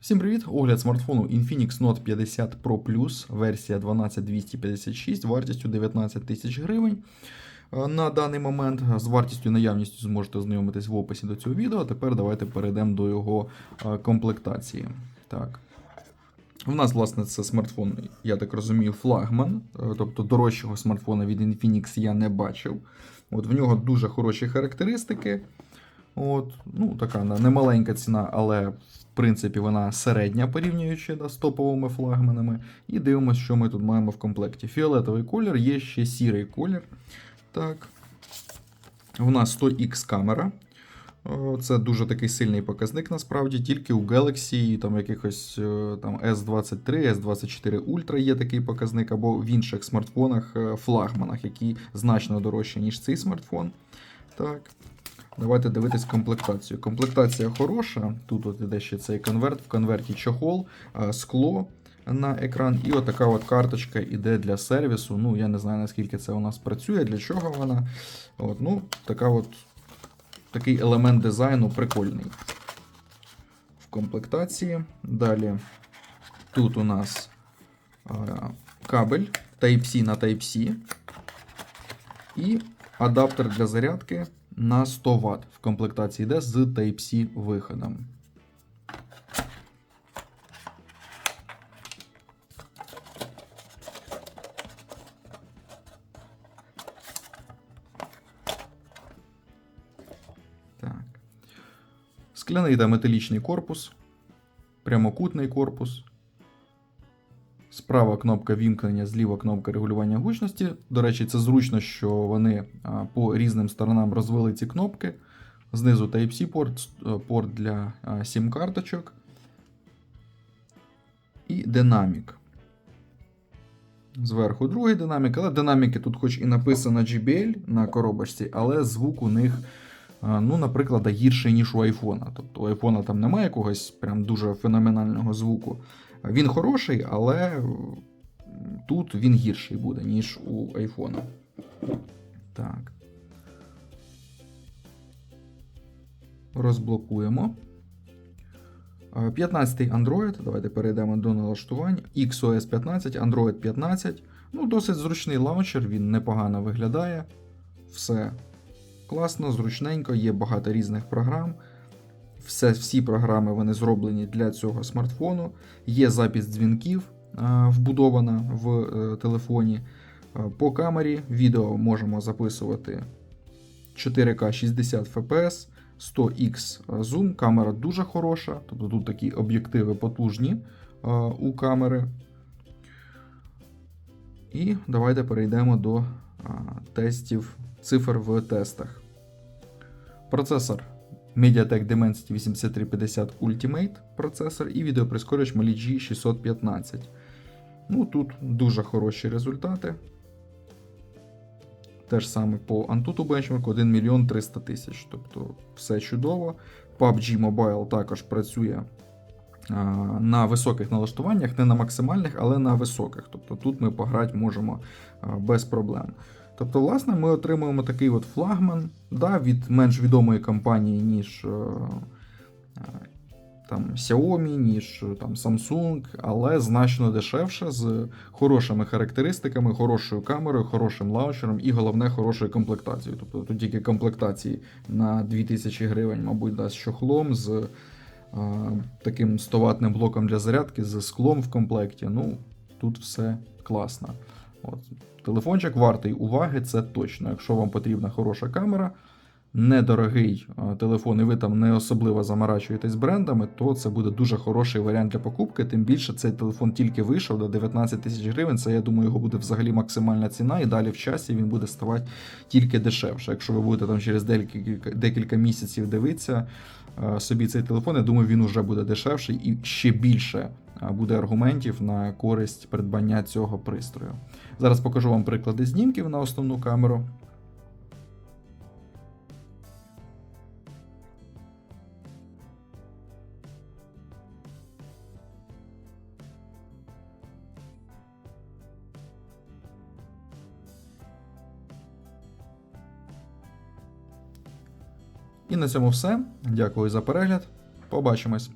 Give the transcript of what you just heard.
Всім привіт! Огляд смартфону Infinix Note 50 Pro Plus, версія 12256, вартістю 19 тисяч гривень. Е, На даний момент з вартістю і наявністю зможете ознайомитись в описі до цього відео. Тепер давайте перейдемо до його е, комплектації. Так. У нас, власне, це смартфон, я так розумію, флагман, е, тобто дорожчого смартфона від Infinix я не бачив. От В нього дуже хороші характеристики. От, ну, Така немаленька ціна, але в принципі вона середня, порівнюючи да, з топовими флагманами. І дивимося, що ми тут маємо в комплекті. Фіолетовий колір, є ще сірий колір. Так. У нас 100X камера. Це дуже такий сильний показник, насправді. Тільки у Galaxy, там якихось е, там S23, S24 Ultra є такий показник, або в інших смартфонах, е, флагманах, які значно дорожчі, ніж цей смартфон. Так. Давайте дивитись комплектацію. Комплектація хороша. Тут от іде ще цей конверт, в конверті чохол, скло на екран, і отака от карточка іде для сервісу. Ну, я не знаю, наскільки це у нас працює, для чого вона. От, ну, така от, Такий елемент дизайну прикольний. В комплектації. Далі тут у нас кабель Type-C на Type-C. І адаптер для зарядки на 100 Вт. В комплектації йде з Type-C виходом. Скляний та металічний корпус, прямокутний корпус. Справа кнопка вімкнення, зліва кнопка регулювання гучності. До речі, це зручно, що вони по різним сторонам розвели ці кнопки. Знизу Type-C порт, е, порт для а, SIM-карточок. І динамік. Зверху другий динамік, але динаміки тут, хоч і написано JBL на коробочці, але звук у них, ну, наприклад, гірший, ніж у айфона. Тобто у айфона там немає якогось прям дуже феноменального звуку. Він хороший, але тут він гірший буде, ніж у айфона. Так. Розблокуємо. 15-й Android. Давайте перейдемо до налаштувань. XOS 15, Android 15. Ну, досить зручний лаунчер, він непогано виглядає. Все класно, зручненько, є багато різних програм. Все, всі програми вони зроблені для цього смартфону. Є запис дзвінків а, вбудована в е, телефоні. А, По камері відео можемо записувати 4К 60 FPS, 100X зум. Камера дуже хороша, тобто тут такі об'єктиви потужні у камери. І давайте перейдемо до тестів цифр в тестах. Процесор MediaTek Dimensity 8350 Ultimate процесор і відеоприскорювач Mali G615. Ну, тут дуже хороші результати. Те ж саме по Antutu Benchmark 1 мільйон 300 тисяч. Тобто все чудово. PUBG Mobile також працює а, на високих налаштуваннях, не на максимальних, але на високих. Тобто тут ми пограти можемо а, без проблем. Тобто, власне, ми отримуємо такий от флагман да, від менш відомої компанії, ніж е, е, там, Xiaomi, ніж е, там, Samsung, але значно дешевше, з хорошими характеристиками, хорошою камерою, хорошим лаунчером і головне хорошою комплектацією. Тобто тут тільки комплектації на 2000 гривень, мабуть, дасть з чохлом, з е, таким 100 ватним блоком для зарядки, з склом в комплекті. Ну, тут все класно. От. Телефончик вартий уваги, це точно. Якщо вам потрібна хороша камера, недорогий телефон, і ви там не особливо заморачуєтесь брендами, то це буде дуже хороший варіант для покупки. Тим більше цей телефон тільки вийшов до 19 тисяч гривень. Це, я думаю, його буде взагалі максимальна ціна, і далі в часі він буде ставати тільки дешевше. Якщо ви будете там через декілька, місяців дивитися собі цей телефон, я думаю, він вже буде дешевший і ще більше буде аргументів на користь придбання цього пристрою. Зараз покажу вам приклади знімків на основну камеру. І на цьому все. Дякую за перегляд. Побачимось.